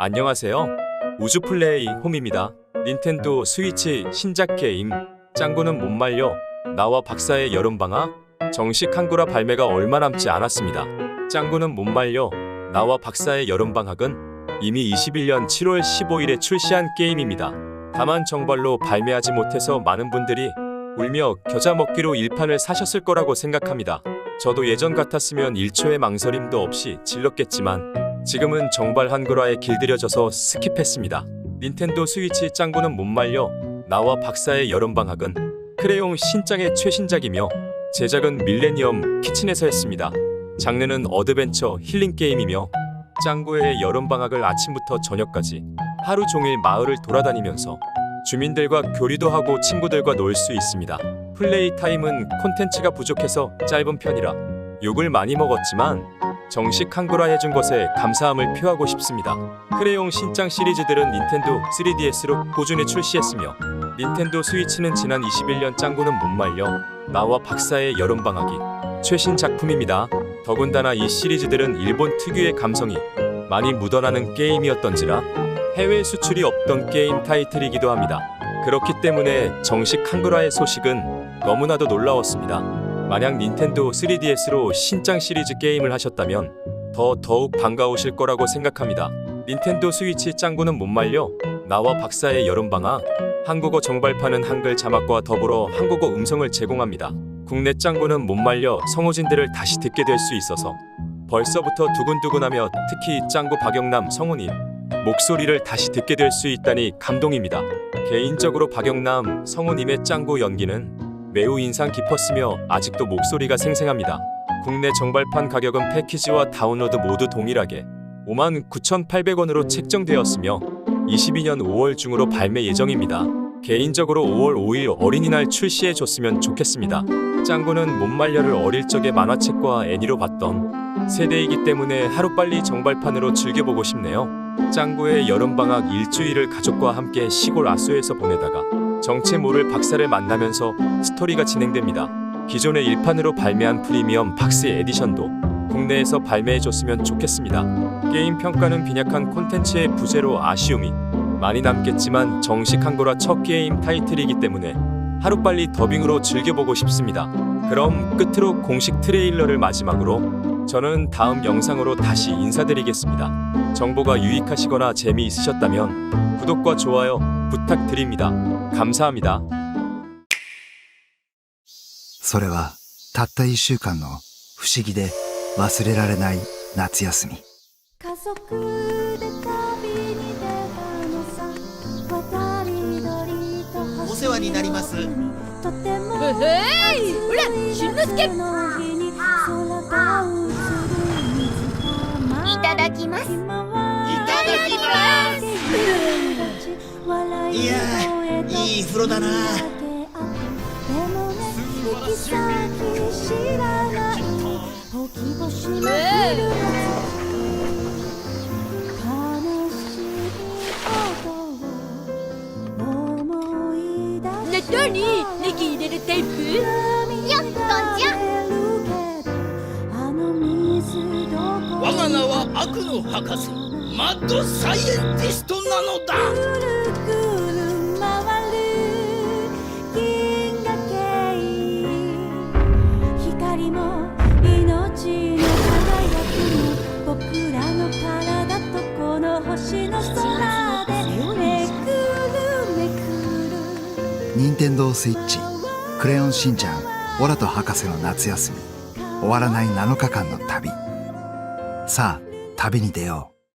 안녕하세요. 우주플레이 홈입니다. 닌텐도 스위치 신작 게임 짱구는 못 말려 나와 박사의 여름방학 정식 한글화 발매가 얼마 남지 않았습니다. 짱구는 못 말려 나와 박사의 여름방학은 이미 21년 7월 15일에 출시한 게임입니다. 다만 정발로 발매하지 못해서 많은 분들이 울며 겨자 먹기로 일판을 사셨을 거라고 생각합니다. 저도 예전 같았으면 1초의 망설임도 없이 질렀겠지만 지금은 정발 한글화에 길들여져서 스킵했습니다. 닌텐도 스위치 짱구는 못 말려 나와 박사의 여름방학은 크레용 신짱의 최신작이며 제작은 밀레니엄 키친에서 했습니다. 장르는 어드벤처 힐링 게임이며 짱구의 여름방학을 아침부터 저녁까지 하루 종일 마을을 돌아다니면서 주민들과 교류도 하고 친구들과 놀 수 있습니다. 플레이 타임은 콘텐츠가 부족해서 짧은 편이라 욕을 많이 먹었지만 정식 한글화 해준 것에 감사함을 표하고 싶습니다. 크레용 신짱 시리즈들은 닌텐도 3DS로 꾸준히 출시했으며 닌텐도 스위치는 지난 21년 짱구는 못 말려 나와 박사의 여름방학이 최신 작품입니다. 더군다나 이 시리즈들은 일본 특유의 감성이 많이 묻어나는 게임이었던지라 해외 수출이 없던 게임 타이틀이기도 합니다. 그렇기 때문에 정식 한글화의 소식은 너무나도 놀라웠습니다. 만약 닌텐도 3DS로 신짱 시리즈 게임을 하셨다면 더 더욱 반가우실 거라고 생각합니다. 닌텐도 스위치 짱구는 못 말려 나와 박사의 여름방학 한국어 정발판은 한글 자막과 더불어 한국어 음성을 제공합니다. 국내 짱구는 못 말려 성우진들을 다시 듣게 될 수 있어서 벌써부터 두근두근하며 특히 짱구 박영남 성우님 목소리를 다시 듣게 될 수 있다니 감동입니다. 개인적으로 박영남 성우님의 짱구 연기는 매우 인상 깊었으며 아직도 목소리가 생생합니다. 국내 정발판 가격은 패키지와 다운로드 모두 동일하게 59,800원으로 책정되었으며 22년 5월 중으로 발매 예정입니다. 개인적으로 5월 5일 어린이날 출시해 줬으면 좋겠습니다. 짱구는 못말려를 어릴 적에 만화책과 애니로 봤던 세대이기 때문에 하루빨리 정발판으로 즐겨보고 싶네요. 짱구의 여름방학 일주일을 가족과 함께 시골 아수에서 보내다가 정체 모를 박사를 만나면서 스토리가 진행됩니다. 기존의 일판으로 발매한 프리미엄 박스 에디션도 국내에서 발매해줬으면 좋겠습니다. 게임 평가는 빈약한 콘텐츠의 부재로 아쉬움이 많이 남겠지만 정식 한글화 첫 게임 타이틀이기 때문에 하루빨리 더빙으로 즐겨보고 싶습니다. 그럼 끝으로 공식 트레일러를 마지막으로 저는 다음 영상으로 다시 인사드리겠습니다. 정보가 유익하시거나 재미있으셨다면 구독과 좋아요 부탁드립니다. 감사합니다. それはたった一週間の不思議で忘れられない夏休み家族で旅に出たのさ渡り鳥とお世話になりますとてもへいほらしんのすけいただきますいただ きますいやいい。風呂だなえにネギ入れるタイプ。っとじゃ我が名は悪の博士。マッドサイエンティストなのだ。くるくる回る銀河系光も命の輝きも僕らの体とこの星の空でめくるめくる任天堂スイッチクレヨンしんちゃんオラと博士の夏休み。終わらない7日間の旅。さあ旅に出よう。